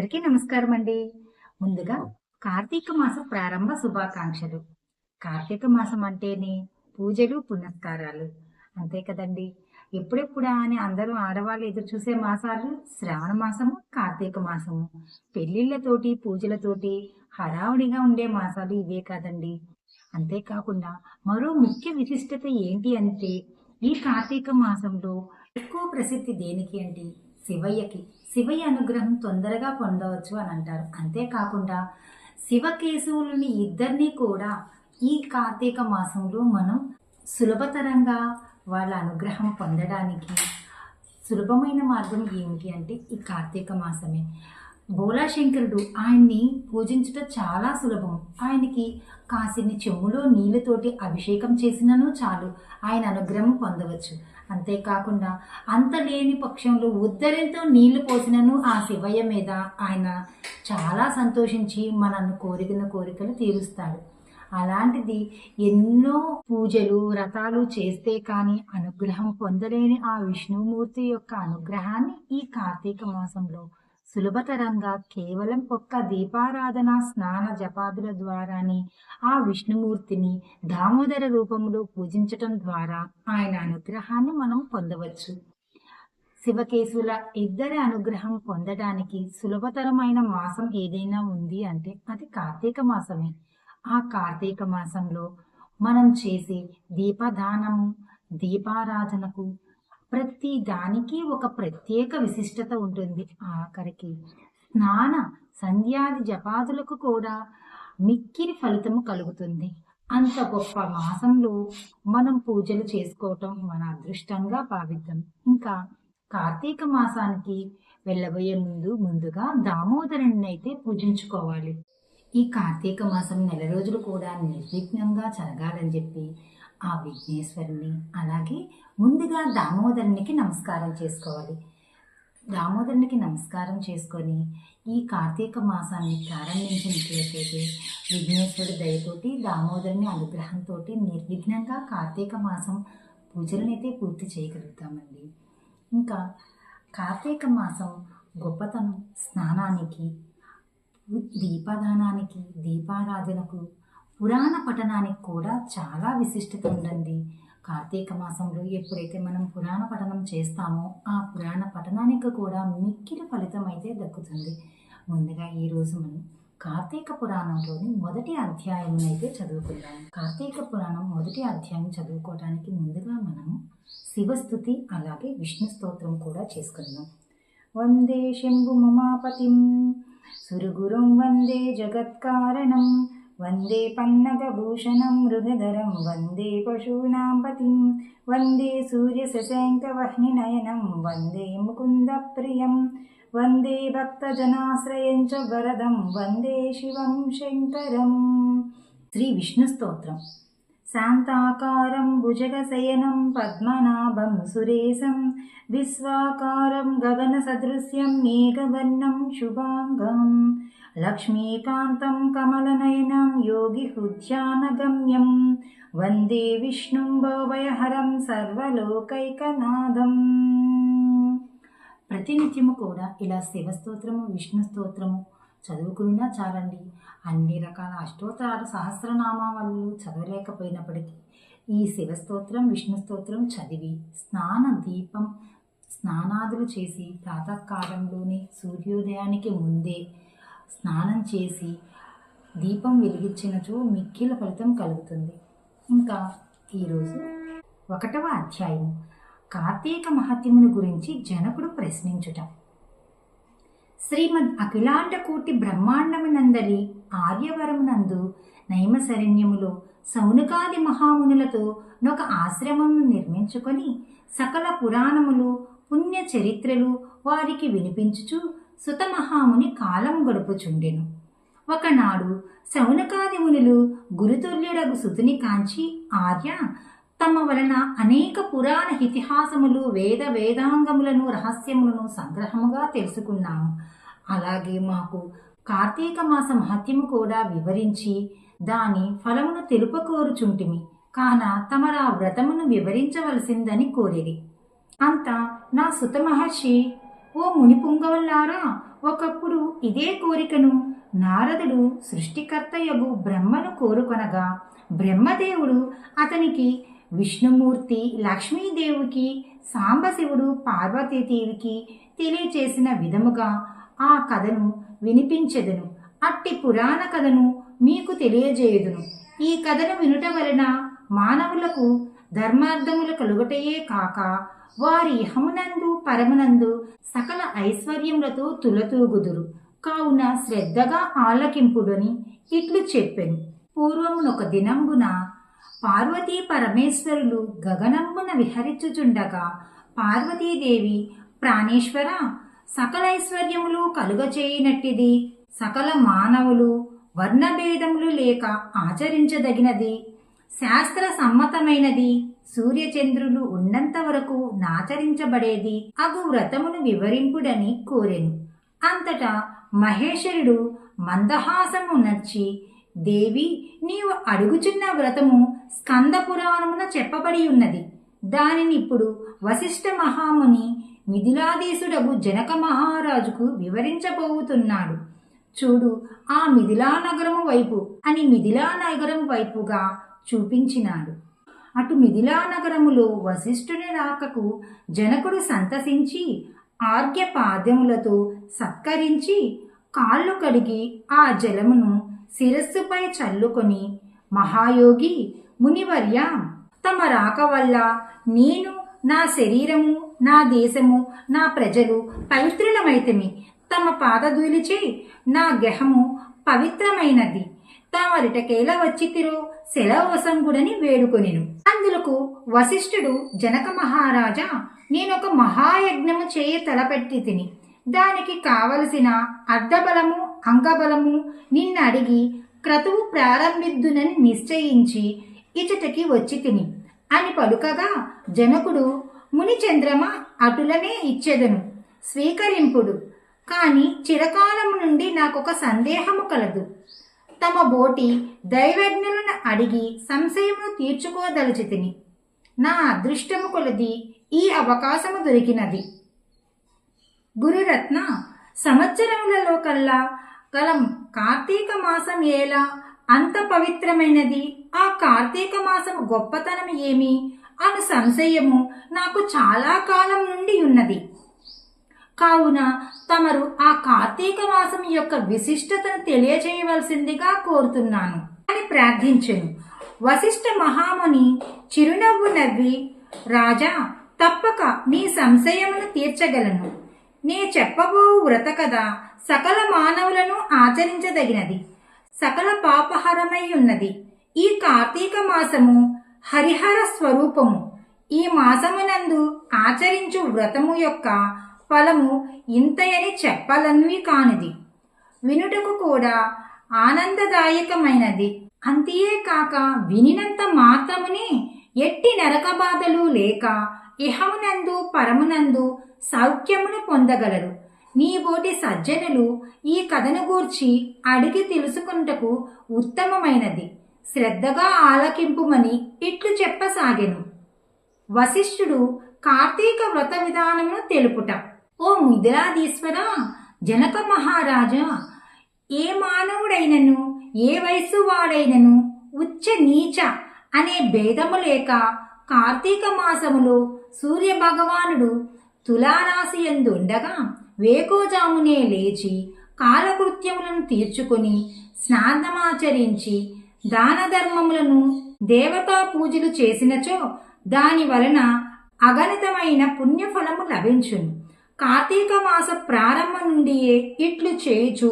అందరికీ నమస్కారం అండి ముందుగా కార్తీక మాస ప్రారంభ శుభాకాంక్షలు. కార్తీక మాసం అంటేనే పూజలు పునస్కారాలు. అంతే కదండి. ఎప్పుడెప్పుడా అని అందరూ ఆడవాళ్ళు ఎదురు చూసే మాసాలు శ్రావణ మాసము కార్తీక మాసము. పెళ్ళిళ్ళతోటి పూజలతోటి హడావుడిగా ఉండే మాసాలు ఇవే కాదండి. అంతేకాకుండా మరో ముఖ్య విశిష్టత ఏంటి అంటే ఈ కార్తీక మాసంలో ఎక్కువ ప్రసిద్ధి దేనికి అంటే శివయ్యకి. శివయ్య అనుగ్రహం తొందరగా పొందవచ్చు అని అంటారు. అంతేకాకుండా శివకేశవులని ఇద్దరినీ కూడా ఈ కార్తీక మాసంలో మనం సులభతరంగా వాళ్ళ అనుగ్రహం పొందడానికి సులభమైన మార్గం ఏమిటి అంటే ఈ కార్తీక మాసమే. బోలాశంకరుడు ఆయన్ని పూజించటం చాలా సులభం. ఆయనకి కాసిన్ని చెమ్ములో నీళ్ళతోటి అభిషేకం చేసినను చాలు. ఆయన అనుగ్రహం పొందవచ్చు. అంతేకాకుండా అంత లేని పక్షంలో ఉద్దరితో నీళ్ళు పోసినను ఆ శివయ్య మీద ఆయన చాలా సంతోషించి మనల్ని కోరికన కోరికలు తీరుస్తాడు. అలాంటిది ఎన్నో పూజలు వ్రతాలు చేస్తే కానీ అనుగ్రహం పొందలేని ఆ విష్ణుమూర్తి యొక్క అనుగ్రహాన్ని ఈ కార్తీక మాసంలో సులభతరంగా కేవలం ఒక్క దీపారాధన స్నాన జపాదుల ద్వారానే ఆ విష్ణుమూర్తిని దామోదర రూపంలో పూజించటం ద్వారా ఆయన అనుగ్రహాన్ని మనం పొందవచ్చు. శివకేశుల ఇద్దరి అనుగ్రహం పొందడానికి సులభతరమైన మాసం ఏదైనా ఉంది అంటే అది కార్తీక మాసమే. ఆ కార్తీక మాసంలో మనం చేసే దీపదానము దీపారాధనకు ప్రతి దానికి ఒక ప్రత్యేక విశిష్టత ఉంటుంది. ఆఖరికి స్నాన సంధ్యాది జపాదులకు కూడా మిక్కిరి ఫలితము కలుగుతుంది. అంత గొప్ప మాసంలో మనం పూజలు చేసుకోవటం మన అదృష్టంగా భావిద్దాం. ఇంకా కార్తీక మాసానికి వెళ్ళబోయే ముందు ముందుగా దామోదరుని అయితే పూజించుకోవాలి. ఈ కార్తీక మాసం నెల రోజులు కూడా నిర్విఘ్నంగా జరగాలని చెప్పి ఆ విఘ్నేశ్వరుని అలాగే ముందుగా దామోదరునికి నమస్కారం చేసుకోవాలి. దామోదరునికి నమస్కారం చేసుకొని ఈ కార్తీక మాసాన్ని ప్రారంభించినట్లయితే విఘ్నేశ్వరుడి దయతోటి దామోదరుని అనుగ్రహంతో నిర్విఘ్నంగా కార్తీక మాసం పూజలనైతే పూర్తి చేయగలుగుతామండి. ఇంకా కార్తీక మాసం గొప్పతనం స్నానానికి దీపదానానికి దీపారాధనకు పురాణ పఠనానికి కూడా చాలా విశిష్టత ఉందండి. కార్తీక మాసంలో ఎప్పుడైతే మనం పురాణ పఠనం చేస్తామో ఆ పురాణ పఠనానికి కూడా మిక్కిలి ఫలితం అయితే దక్కుతుంది. ముందుగా ఈరోజు మనం కార్తీక పురాణంలోని మొదటి అధ్యాయం అయితే చదువుకుందాం. కార్తీక పురాణం మొదటి అధ్యాయం చదువుకోవడానికి ముందుగా మనము శివస్థుతి అలాగే విష్ణు స్తోత్రం కూడా చేసుకుందాం. వందే శంభు మమాపతిం సురుగురుం వందే జగత్కారణం వందే పన్నగభూషణం మృగధరం వందే పశూనాం పతిం వందే సూర్యశశాంకవహ్నినయనం వందే ముకుందప్రియం వందే భక్తజనాశ్రయం చ వరదం వందే శివం శంకరం శ్రీ విష్ణు స్తోత్రం శాంతాకారం భుజగశయనం పద్మనాభం సురేశం విశ్వాకారం గగనసదృశ్యం మేఘవర్ణం శుభాంగం లక్ష్మీకాంతం కమలనయనం యోగి హృద్యానగమ్యం. వందే విష్ణుం భవయహరం సర్వలోకైకనాదం ప్రతినిత్యము కూడా ఇలా శివస్తోత్రము విష్ణు స్తోత్రము చదువుకున్నా చాలండి. అన్ని రకాల అష్టోత్తరాలు సహస్రనామాలు చదవలేకపోయినప్పటికీ ఈ శివస్తోత్రం విష్ణు స్తోత్రం చదివి స్నాన దీపం స్నానాదులు చేసి ప్రాతకాలంలోనే సూర్యోదయానికి ముందే స్నానం చేసి దీపం వెలిగించినచో మిక్కిల ఫలితం కలుగుతుంది. ఇంకా ఈరోజు ఒకటవ అధ్యాయం. కార్తీక మహత్యమును గురించి జనకుడు ప్రశ్నించుట. శ్రీమద్ అఖిలాండ కోటి బ్రహ్మాండమునందలి ఆర్యవరమునందు నైమశరణ్యములో సౌనకాది మహామునులతో నొక ఆశ్రమమును నిర్మించుకొని సకల పురాణములు పుణ్య చరిత్రలు వారికి వినిపించుచు సుతమహాముని కాలం గడుపుచుండెను. ఒకనాడు సౌనకాది మునులు గురుతుల్యుడగు సుతుని కాంచి ఆర్య తమ వలన అనేక పురాణ ఇతిహాసములు వేద వేదాంగములను రహస్యములను సంగ్రహముగా తెలుసుకున్నాము. అలాగే మాకు కార్తీక మాస మహత్యము కూడా వివరించి దాని ఫలమును తెలుపకోరుచుంటిమి. కాన తమరా వ్రతమును వివరించవలసిందని కోరిరి అంత నా సుత మహర్షి ఓ మునిపుంగవల్లారా ఒకప్పుడు ఇదే కోరికను నారదుడు సృష్టికర్తయగు బ్రహ్మను కోరుకొనగా బ్రహ్మదేవుడు అతనికి విష్ణుమూర్తి లక్ష్మీదేవికి సాంబశివుడు పార్వతీదేవికి తెలియచేసిన విధముగా ఆ కథను వినిపించెదను. అట్టి పురాణ కథను మీకు తెలియజేయుదును. ఈ కథను వినుట వలన మానవులకు ధర్మార్థములు కలుగుటయే కాక వారి ఇహమునందు పరమునందు సకల ఐశ్వర్యములతో తులతూగుదురు. కావున శ్రద్ధగా ఆలకింపుడని ఇట్లు చెప్పెను. పూర్వమునొక దినంబున పార్వతీ పరమేశ్వరులు గగనంబున విహరించుచుండగా పార్వతీదేవి ప్రాణేశ్వర సకల ఐశ్వర్యములు కలుగచేయనట్టిది. సకల మానవులు వర్ణభేదములు లేక ఆచరించదగినది. శాస్త్ర సమ్మతమైనది. సూర్యచంద్రులు ఉన్నంత వరకు నాచరించబడేది అగు వ్రతమును వివరింపుడని కోరెను. అంతటా మహేశ్వరుడు మందహాసము నచ్చి దేవి నీవు అడుగుచున్న వ్రతము స్కంద పురాణమున చెప్పబడి ఉన్నది. దానిని ఇప్పుడు వశిష్ఠ మహాముని మిథిలాదేశుడగు జనక మహారాజుకు వివరించబోతున్నాడు చూడు ఆ మిథిలా నగరము వైపు అని మిథిలా నగరం వైపుగా చూపించినాడు. అటు మిథిలా నగరములో వశిష్ఠుని రాకకు జనకుడు సంతసించి ఆర్గ్య పాదములతో సత్కరించి కాళ్ళు కడిగి ఆ జలమును శిరస్సుపై చల్లుకొని మహాయోగి మునివర్య తమ రాక వల్ల నేను నా శరీరము నా దేశము నా ప్రజలు పవిత్రులమైతమి. తమ పాదధూలిచే నా గహము పవిత్రమైనది. తామరిటకేల వచ్చితిరో? శిలవసంగుడని వేడుకొనిను. అందులకు వశిష్ఠుడు జనక మహారాజా నేనొక మహాయజ్ఞము చేయ తలపెట్టి తిని దానికి కావలసిన అర్ధబలము అంగబలము నిన్ను అడిగి క్రతువు ప్రారంభిద్దునని నిశ్చయించి ఇచటకి వచ్చి తిని అని పలుకగా జనకుడు ముని చంద్రమ అటులనే ఇచ్చెదను స్వీకరింపుడు. కాని చిరకాలము నుండి నాకొక సందేహము కలదు. తమ బోటి దైవజ్ఞులను అడిగి సంశయమును తీర్చుకోదలిచితిని. నా అదృష్టము కొలది ఈ అవకాశము దొరికినది. గురురత్న సంవత్సరములలో కల్లా గల కార్తీక మాసం ఏలా అంత పవిత్రమైనది. ఆ కార్తీక మాసం గొప్పతనం ఏమి? అను సంశయము నాకు చాలా కాలం నుండి ఉన్నది. కావున తమరు ఆ కార్తీక మాసం యొక్క విశిష్టతను తెలియజేయవలసిందిగా కోరుతున్నాను. అని ప్రార్థించెను. వశిష్ఠ మహాముని చిరునవ్వు నవ్వి రాజా తప్పక నీ సంశయమును తీర్చగలను. నే చెప్పబో వ్రత కథ సకల మానవులను ఆచరించదగినది. సకల పాపహరమై ఉన్నది ఈ కార్తీక మాసము హరిహర స్వరూపము. ఈ మాసమునందు ఆచరించు వ్రతము యొక్క ఫలము ఇంతయని చెప్పలన్వి కానిది. వినుటకు కూడా ఆనందదాయకమైనది. అంతియే కాక వినినంత మాత్రమునే ఎట్టి నరక బాధలు లేక ఇహమునందు పరమునందు సౌఖ్యమును పొందగలరు. నీబోటి సజ్జనులు ఈ కథను గూర్చి అడిగి తెలుసుకుంటకు ఉత్తమమైనది. శ్రద్ధగా ఆలకింపుమని ఇట్లు చెప్పసాగెను. వశిష్ఠుడు కార్తీక వ్రత విధానమును తెలుపుట. ఓ మిథిలాధీశ్వర జనక మహారాజా ఏ మానవుడైనను ఏ వయస్సు వాడైనను ఉచ్చ నీచ అనే భేదము లేక కార్తీక మాసములో సూర్య భగవానుడు తులారాశి ఉండగా వేకోజామునే లేచి కాలకృత్యములను తీర్చుకొని స్నానమాచరించి దాన ధర్మములను దేవతా పూజలు చేసినచో దాని వలన అగణితమైన పుణ్యఫలము లభించును. కార్తీక మాస ప్రారంభం నుండియే ఇట్లు చేయుచు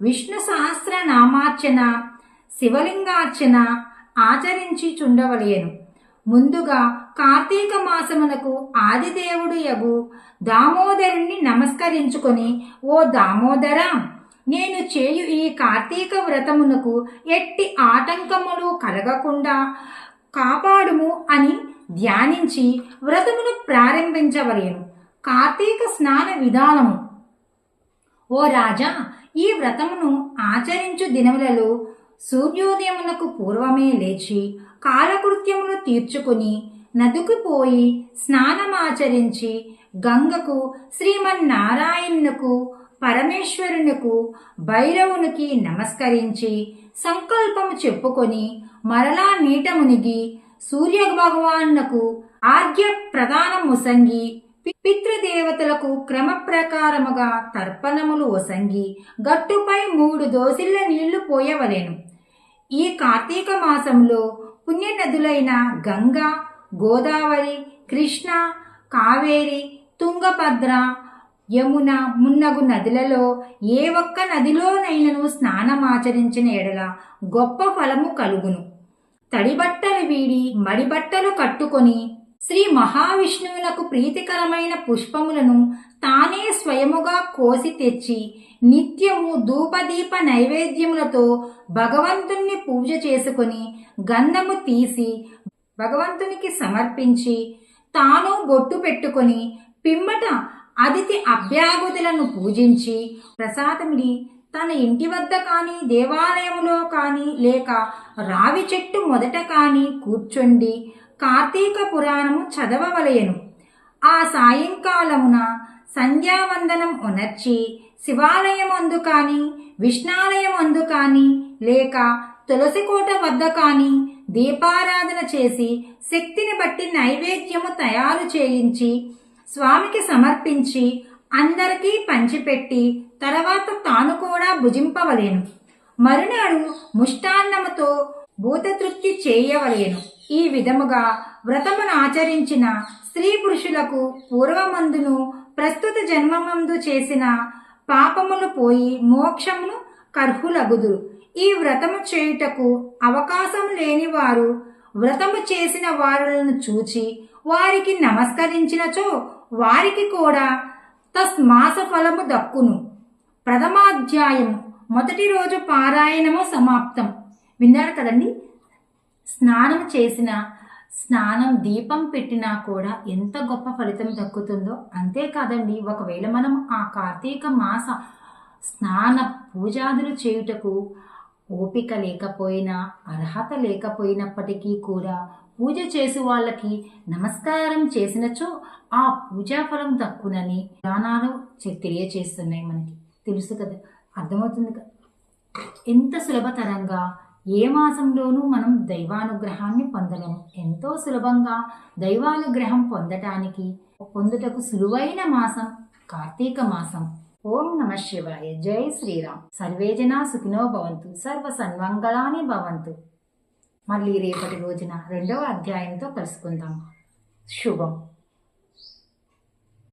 విష్ణు సహస్ర నామార్చన శివలింగార్చన ఆచరించి చుండవలేను ముందుగా కార్తీక మాసమునకు ఆదిదేవుడు యగు దామోదరుణ్ణి నమస్కరించుకొని ఓ దామోదర నేను చేయు ఈ కార్తీక వ్రతమునకు ఎట్టి ఆటంకములు కలగకుండా కాపాడుము అని ధ్యానించి వ్రతమును ప్రారంభించవలేను కార్తీక స్నాన విధానము. ఓ రాజా ఈ వ్రతమును ఆచరించు దినములలో సూర్యోదయమునకు పూర్వమే లేచి కాలకృత్యమును తీర్చుకుని నదుకు పోయి స్నానమాచరించి గంగకు శ్రీమన్నారాయణునకు పరమేశ్వరునికు భైరవునికి నమస్కరించి సంకల్పము చెప్పుకొని మరలా నీట మునిగి సూర్య భగవానుకు ఆర్ఘ్య ప్రధానముసంగి పితృదేవతలకు క్రమ ప్రకారముగా తర్పణములు ఒసంగి గట్టుపై మూడు దోసిళ్ళ నీళ్ళు పోయవలెను. ఈ కార్తీక మాసంలో పుణ్య నదులైన గంగా గోదావరి కృష్ణ కావేరి తుంగభద్ర యమున మున్నగు నదులలో ఏ ఒక్క నదిలోనైనను స్నానమాచరించిన ఎడల గొప్ప ఫలము కలుగును. తడిబట్టలు వీడి మడిబట్టలు కట్టుకొని శ్రీ మహావిష్ణువునకు ప్రీతికరమైన పుష్పములను తానే స్వయముగా కోసి తెచ్చి నిత్యము ధూపదీప నైవేద్యములతో భగవంతుణ్ణి పూజ చేసుకొని గంధము తీసి భగవంతునికి సమర్పించి తాను బొట్టు పెట్టుకొని పిమ్మట అతిథి అభ్యాగుతులను పూజించి ప్రసాదమిడి తన ఇంటి వద్ద కానీ దేవాలయంలో కానీ లేక రావి చెట్టు మొదట కానీ కూర్చుండి కార్తీక పురాణము చదవవలయను ఆ సాయంకాలమున సంధ్యావందనం ఉనర్చి శివాలయమందు కానీ విష్ణాలయమందు కానీ లేక తులసికోట వద్ద కానీ దీపారాధన చేసి శక్తిని బట్టి నైవేద్యము తయారు చేయించి స్వామికి సమర్పించి అందరికీ పంచిపెట్టి తర్వాత తాను కూడా భుజింపవలేను. మరునాడు ముష్టాన్నముతో భూతతృప్తి చేయవలేను. ఈ విధముగా వ్రతమును ఆచరించిన స్త్రీ పురుషులకు పూర్వమందును ప్రస్తుత జన్మమందు చేసిన పాపములు పోయి మోక్షమును కర్హులగుదు ఈ వ్రతము చేయుటకు అవకాశం లేని వారు వ్రతము చేసిన వారులను చూచి వారికి నమస్కరించినచో వారికి కూడా తస్మాస ఫలము దక్కును. ప్రథమాధ్యాయము మొదటి రోజు పారాయణము సమాప్తం. విన్నారు కదండి? స్నానం చేసిన స్నానం దీపం పెట్టినా కూడా ఎంత గొప్ప ఫలితం దక్కుతుందో. అంతేకాదండి ఒకవేళ మనం ఆ కార్తీక మాస స్నాన పూజాదులు చేయుటకు ఓపిక లేకపోయినా అర్హత లేకపోయినప్పటికీ కూడా పూజ చేసి వాళ్ళకి నమస్కారం చేసినచో ఆ పూజా ఫలం దక్కునని పురాణాలు తెలియచేస్తున్నాయి మనకి. తెలుసు కదా అర్థమవుతుంది కదా. ఎంత సులభతరంగా ఏ మాసంలోనూ మనం దైవానుగ్రహాన్ని పొందలేము ఎంతో సులభంగా దైవానుగ్రహం పొందటానికి పొందుటకు సులువైన మాసం కార్తీక మాసం. ఓం నమ శివాయ. జై శ్రీరామ్. సర్వేజనా సుఖినో భవంతు. సర్వ సన్మంగళాని భవంతు. మళ్ళీ రేపటి రోజున రెండవ అధ్యాయంతో కలుసుకుందాం. శుభం.